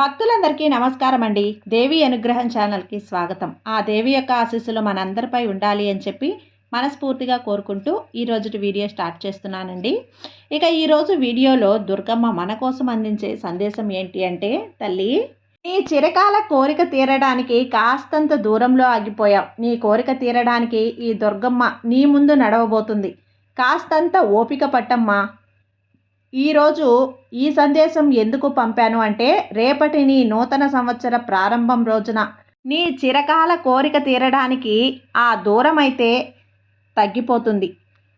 భక్తులందరికీ నమస్కారం అండి దేవి అనుగ్రహం ఛానల్కి స్వాగతం. ఆ దేవి యొక్క ఆశీస్సులు మనందరిపై ఉండాలి అని చెప్పి మనస్ఫూర్తిగా కోరుకుంటూ ఈరోజు వీడియో స్టార్ట్ చేస్తున్నానండి. ఇక ఈరోజు వీడియోలో దుర్గమ్మ మన కోసం అందించే సందేశం ఏంటి అంటే తల్లి నీ చిరకాల కోరిక తీరడానికి కాస్తంత దూరంలో ఆగిపోయావు. నీ కోరిక తీరడానికి ఈ దుర్గమ్మ నీ ముందు నడవబోతుంది. కాస్తంత ఓపిక పట్టమ్మా. ఈరోజు ఈ సందేశం ఎందుకు పంపాను అంటే రేపటి నీ నూతన సంవత్సర ప్రారంభం రోజున నీ చిరకాల కోరిక తీరడానికి ఆ దూరం అయితే తగ్గిపోతుంది.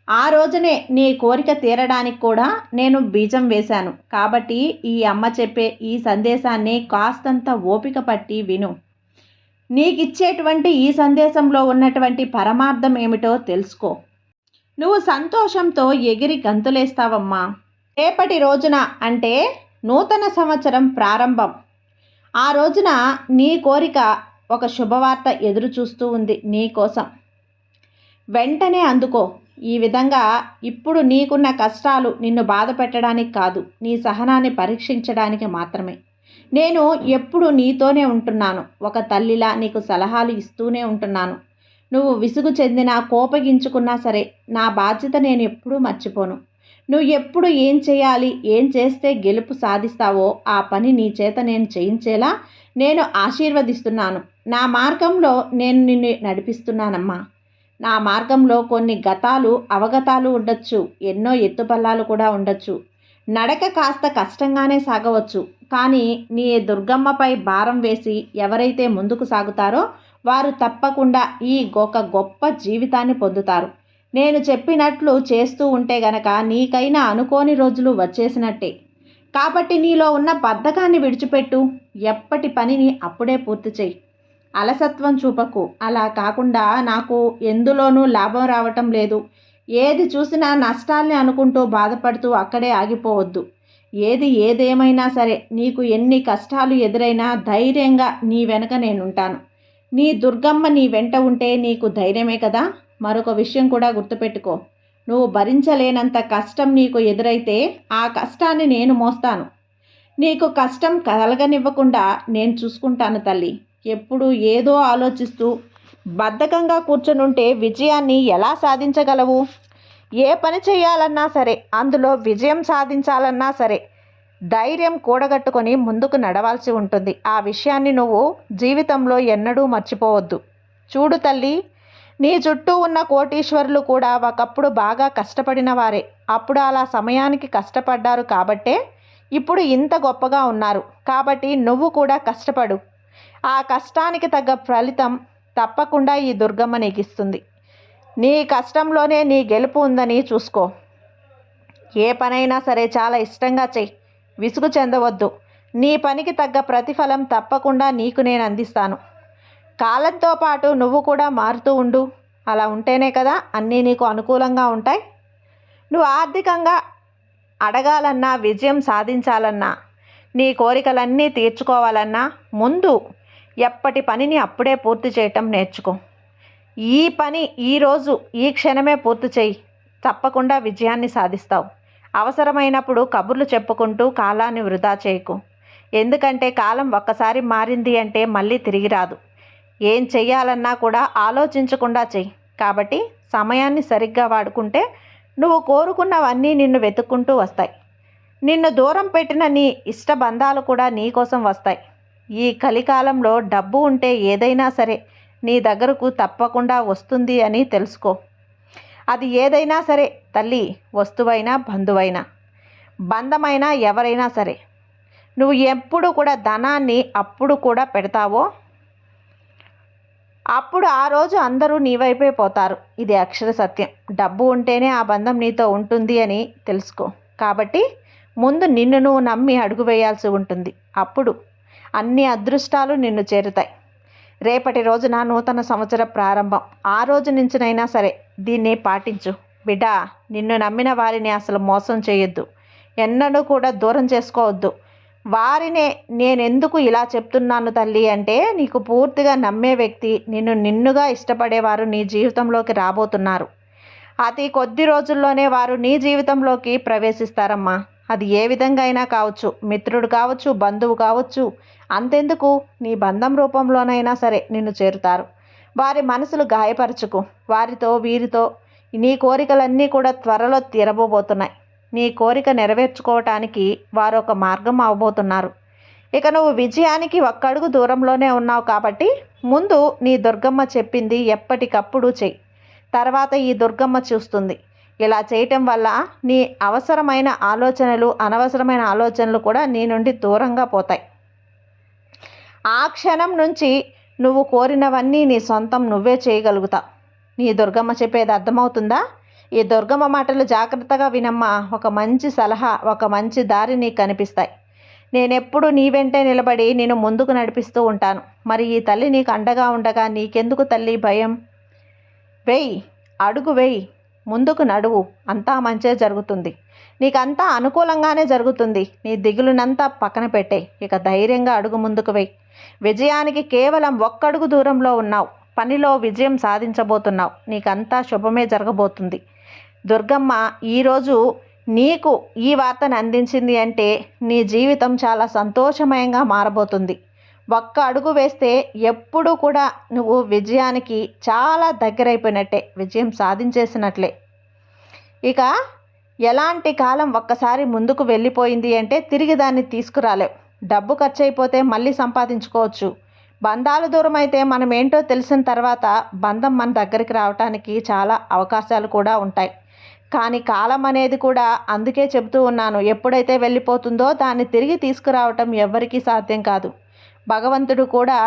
ఆ రోజునే నీ కోరిక తీరడానికి కూడా నేను బీజం వేశాను. కాబట్టి ఈ అమ్మ చెప్పే ఈ సందేశాన్ని కాస్తంత ఓపిక పట్టి విను. నీకిచ్చేటువంటి ఈ సందేశంలో ఉన్నటువంటి పరమార్థం ఏమిటో తెలుసుకో. నువ్వు సంతోషంతో ఎగిరి గంతులేస్తావమ్మా. రేపటి రోజున అంటే నూతన సంవత్సరం ప్రారంభం. ఆ రోజున నీ కోరిక ఒక శుభవార్త ఎదురు చూస్తూ ఉంది నీ కోసం. వెంటనే అందుకో. ఈ విధంగా ఇప్పుడు నీకున్న కష్టాలు నిన్ను బాధ పెట్టడానికి కాదు నీ సహనాన్ని పరీక్షించడానికి మాత్రమే. నేను ఎప్పుడు నీతోనే ఉంటున్నాను. ఒక తల్లిలా నీకు సలహాలు ఇస్తూనే ఉంటున్నాను. నువ్వు విసుగు చెందినా కోపగించుకున్నా సరే నా బాధ్యత నేను ఎప్పుడూ మర్చిపోను. నువ్వు ఎప్పుడు ఏం చేయాలి? ఏం చేస్తే గెలుపు సాధిస్తావో ఆ పని నీ చేత నేను చేయించేలా నేను ఆశీర్వదిస్తున్నాను. నా మార్గంలో నేను నిన్ను నడిపిస్తున్నానమ్మా. నా మార్గంలో కొన్ని గతాలు అవగతాలు ఉండొచ్చు. ఎన్నో ఎత్తుపల్లాలు కూడా ఉండొచ్చు. నడక కాస్త కష్టంగానే సాగవచ్చు. కానీ నీ దుర్గమ్మపై భారం వేసి ఎవరైతే ముందుకు సాగుతారో వారు తప్పకుండా ఈ ఒక గొప్ప జీవితాన్ని పొందుతారు. నేను చెప్పినట్లు చేస్తూ ఉంటే గనక నీకైనా అనుకోని రోజులు వచ్చేసినట్టే. కాబట్టి నీలో ఉన్న బద్ధకాన్ని విడిచిపెట్టు. ఎప్పటి పనిని అప్పుడే పూర్తి చేయి అలసత్వం చూపకు. అలా కాకుండా నాకు ఎందులోనూ లాభం రావటం లేదు. ఏది చూసినా నష్టాల్ని అనుకుంటూ బాధపడుతూ అక్కడే ఆగిపోవద్దు. ఏది ఏదేమైనా సరే నీకు ఎన్ని కష్టాలు ఎదురైనా ధైర్యంగా నీ వెనక నేనుంటాను. నీ దుర్గమ్మ నీ వెంట ఉంటే నీకు ధైర్యమే కదా? మరొక విషయం కూడా గుర్తుపెట్టుకో. నువ్వు భరించలేనంత కష్టం నీకు ఎదురైతే ఆ కష్టాన్ని నేను మోస్తాను. నీకు కష్టం కలగనివ్వకుండా నేను చూసుకుంటాను తల్లి. ఎప్పుడు ఏదో ఆలోచిస్తూ బద్ధకంగా కూర్చునుంటే విజయాన్ని ఎలా సాధించగలవు? ఏ పని చేయాలన్నా సరే అందులో విజయం సాధించాలన్నా సరే ధైర్యం కూడగట్టుకొని ముందుకు నడవాల్సి ఉంటుంది. ఆ విషయాన్ని నువ్వు జీవితంలో ఎన్నడూ మర్చిపోవద్దు. చూడు తల్లి నీ చుట్టూ ఉన్న కోటీశ్వరులు కూడా ఒకప్పుడు బాగా కష్టపడిన వారే అప్పుడు అలా సమయానికి కష్టపడ్డారు కాబట్టే ఇప్పుడు ఇంత గొప్పగా ఉన్నారు. కాబట్టి నువ్వు కూడా కష్టపడు. ఆ కష్టానికి తగ్గ ఫలితం తప్పకుండా ఈ దుర్గమ్మ నీకు ఇస్తుంది నీ కష్టంలోనే నీ గెలుపు ఉందని చూసుకో. ఏ పనైనా సరే చాలా ఇష్టంగా చెయ్యి. విసుగు చెందవద్దు. నీ పనికి తగ్గ ప్రతిఫలం తప్పకుండా నీకు నేను అందిస్తాను. కాలంతో పాటు నువ్వు కూడా మారుతూ ఉండు. అలా ఉంటేనే కదా అన్నీ నీకు అనుకూలంగా ఉంటాయి. నువ్వు ఆర్థికంగా అడగాలన్నా విజయం సాధించాలన్నా నీ కోరికలన్నీ తీర్చుకోవాలన్నా ముందు ఎప్పటి పనిని అప్పుడే పూర్తి చేయటం నేర్చుకో. ఈ పని ఈరోజు ఈ క్షణమే పూర్తి చేయి. తప్పకుండా విజయాన్ని సాధిస్తావు. అవసరమైనప్పుడు కబుర్లు చెప్పుకుంటూ కాలాన్ని వృధా చేయకు. ఎందుకంటే కాలం ఒక్కసారి మారింది అంటే మళ్ళీ తిరిగి రాదు. ఏం చెయ్యాలన్నా కూడా ఆలోచించకుండా చెయ్యి. కాబట్టి సమయాన్ని సరిగ్గా వాడుకుంటే నువ్వు కోరుకున్నవన్నీ నిన్ను వెతుక్కుంటూ వస్తాయి. నిన్ను దూరం పెట్టిన నీ ఇష్ట బంధాలు కూడా నీ కోసం వస్తాయి. ఈ కలికాలంలో డబ్బు ఉంటే ఏదైనా సరే నీ దగ్గరకు తప్పకుండా వస్తుంది అని తెలుసుకో. అది ఏదైనా సరే తల్లి వస్తువైనా బంధువైనా బంధమైనా ఎవరైనా సరే. నువ్వు ఎప్పుడు కూడా ధనాన్ని అప్పుడు కూడా పెడతావో అప్పుడు ఆ రోజు అందరూ నీ వైపే పోతారు. ఇది అక్షర సత్యం. డబ్బు ఉంటేనే ఆ బంధం నీతో ఉంటుంది అని తెలుసుకో. కాబట్టి ముందు నిన్ను నువ్వు నమ్మి అడుగు వేయాల్సి ఉంటుంది. అప్పుడు అన్ని అదృష్టాలు నిన్ను చేరుతాయి. రేపటి రోజున నూతన సంవత్సర ప్రారంభం. ఆ రోజు నుంచినైనా సరే దీన్ని పాటించు. బిడ్డా నిన్ను నమ్మిన వారిని అసలు మోసం చేయొద్దు. ఎన్నడూ కూడా దూరం చేసుకోవద్దు. వారినే నేనెందుకు ఇలా చెప్తున్నాను తల్లి అంటే నీకు పూర్తిగా నమ్మే వ్యక్తి నిన్ను నిన్నుగా ఇష్టపడేవారు నీ జీవితంలోకి రాబోతున్నారు. అతి కొద్ది రోజుల్లోనే వారు నీ జీవితంలోకి ప్రవేశిస్తారమ్మా. అది ఏ విధంగా అయినా కావచ్చు. మిత్రుడు కావచ్చు బంధువు కావచ్చు అంతెందుకు? నీ బంధం రూపంలోనైనా సరే నిన్ను చేరుతారు. వారి మనసులు గాయపరచుకు. వారితో వీరితో నీ కోరికలన్నీ కూడా త్వరలో తీరబోబోతున్నాయి. నీ కోరిక నెరవేర్చుకోవటానికి వారు ఒక మార్గం అవబోతున్నారు. ఇక నువ్వు విజయానికి ఒక్కడుగు దూరంలోనే ఉన్నావు కాబట్టి ముందు నీ దుర్గమ్మ చెప్పింది ఎప్పటికప్పుడు చెయ్యి తర్వాత ఈ దుర్గమ్మ చూస్తుంది. ఇలా చేయటం వల్ల నీ అవసరమైన ఆలోచనలు అనవసరమైన ఆలోచనలు కూడా నీ నుండి దూరంగా పోతాయి. ఆ క్షణం నుంచి నువ్వు కోరినవన్నీ నీ సొంతం నువ్వే చేయగలుగుతావు. నీ దుర్గమ్మ చెప్పేది అర్థమవుతుందా? ఈ దుర్గమ్మ మాటలు జాగ్రత్తగా వినమ్మా. ఒక మంచి సలహా ఒక మంచి దారి నీకు కనిపిస్తాయి. నేనెప్పుడు నీ వెంటే నిలబడి నేను ముందుకు నడిపిస్తూ ఉంటాను. మరి ఈ తల్లి నీకు అండగా ఉండగా నీకెందుకు తల్లి భయం? వెయ్యి అడుగు వెయ్యి ముందుకు నడువు. అంతా మంచే జరుగుతుంది. నీకంతా అనుకూలంగానే జరుగుతుంది. నీ దిగులునంతా పక్కన పెట్టే ఇక ధైర్యంగా అడుగు ముందుకు వెయ్యి విజయానికి కేవలం ఒక్కడుగు దూరంలో ఉన్నావు. పనిలో విజయం సాధించబోతున్నావు. నీకంతా శుభమే జరగబోతుంది. దుర్గమ్మ ఈరోజు నీకు ఈ వార్తను అందించింది అంటే నీ జీవితం చాలా సంతోషమయంగా మారబోతుంది. ఒక్క అడుగు వేస్తే ఎప్పుడూ కూడా నువ్వు విజయానికి చాలా దగ్గరైపోయినట్టే విజయం సాధించేసినట్లే. ఇక ఎలాంటి కాలం ఒక్కసారి ముందుకు వెళ్ళిపోయింది అంటే తిరిగి దాన్ని తీసుకురాలేవు డబ్బు ఖర్చు అయిపోతే మళ్ళీ సంపాదించుకోవచ్చు. బంధాలు దూరం అయితే మనం ఏంటో తెలిసిన తర్వాత బంధం మన దగ్గరికి రావటానికి చాలా అవకాశాలు కూడా ఉంటాయి. కానీ కాలం అనేది కూడా అందుకే చెబుతూ ఉన్నాను. ఎప్పుడైతే వెళ్ళిపోతుందో దాన్ని తిరిగి తీసుకురావటం ఎవ్వరికీ సాధ్యం కాదు. భగవంతుడు కూడా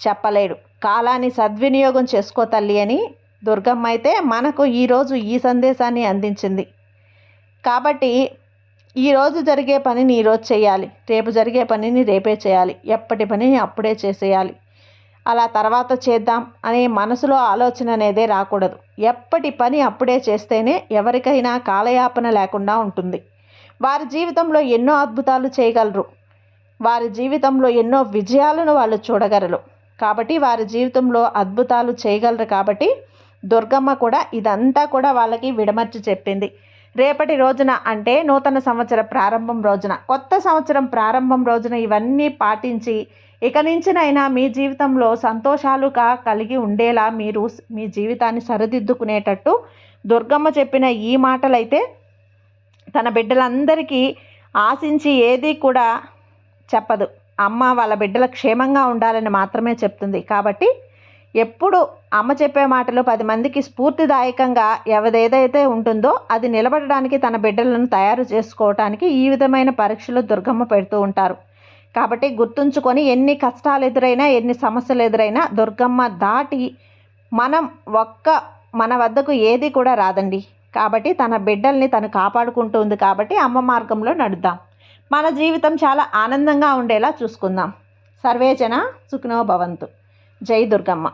చెప్పలేడు. కాలాన్ని సద్వినియోగం చేసుకో తల్లి అని దుర్గమ్మ అయితే మనకు ఈరోజు ఈ సందేశాన్ని అందించింది. కాబట్టి ఈరోజు జరిగే పనిని ఈరోజు చేయాలి. రేపు జరిగే పనిని రేపే చేయాలి. ఎప్పటి పనిని అప్పుడే చేసేయాలి. అలా తర్వాత చేద్దాం అనే మనసులో ఆలోచన అనేదే రాకూడదు. ఎప్పటి పని అప్పుడే చేస్తేనే ఎవరికైనా కాలయాపన లేకుండా ఉంటుంది. వారి జీవితంలో ఎన్నో అద్భుతాలు చేయగలరు. వారి జీవితంలో ఎన్నో విజయాలను వాళ్ళు చూడగలరు. కాబట్టి వారి జీవితంలో అద్భుతాలు చేయగలరు కాబట్టి దుర్గమ్మ కూడా ఇదంతా కూడా వాళ్ళకి విడమర్చి చెప్పింది. రేపటి రోజున అంటే నూతన సంవత్సర ప్రారంభం రోజున. కొత్త సంవత్సరం ప్రారంభం రోజున ఇవన్నీ పాటించి ఇక నుంచినైనా మీ జీవితంలో సంతోషాలుగా కలిగి ఉండేలా మీరు మీ జీవితాన్ని సరిదిద్దుకునేటట్టు దుర్గమ్మ చెప్పిన ఈ మాటలైతే తన బిడ్డలందరికీ ఆశించి ఏది కూడా చెప్పదు. అమ్మ వాళ్ళ బిడ్డల క్షేమంగా ఉండాలని మాత్రమే చెప్తుంది. కాబట్టి ఎప్పుడు అమ్మ చెప్పే మాటలు పది మందికి స్ఫూర్తిదాయకంగా ఎవదేదైతే ఉంటుందో అది నిలబడడానికి తన బిడ్డలను తయారు చేసుకోవటానికి ఈ విధమైన పరీక్షలు దుర్గమ్మ పెడుతూ ఉంటారు. కాబట్టి గుర్తుంచుకొని ఎన్ని కష్టాలు ఎదురైనా ఎన్ని సమస్యలు ఎదురైనా దుర్గమ్మ దాటి మనం ఒక్క మన వద్దకు ఏది కూడా రాదండి. కాబట్టి తన బిడ్డల్ని తను కాపాడుకుంటుంది కాబట్టి అమ్మ మార్గంలో నడుద్దాం. మన జీవితం చాలా ఆనందంగా ఉండేలా చూసుకుందాం. సర్వేజన సుఖినో భవంతు. జై దుర్గమ్మ.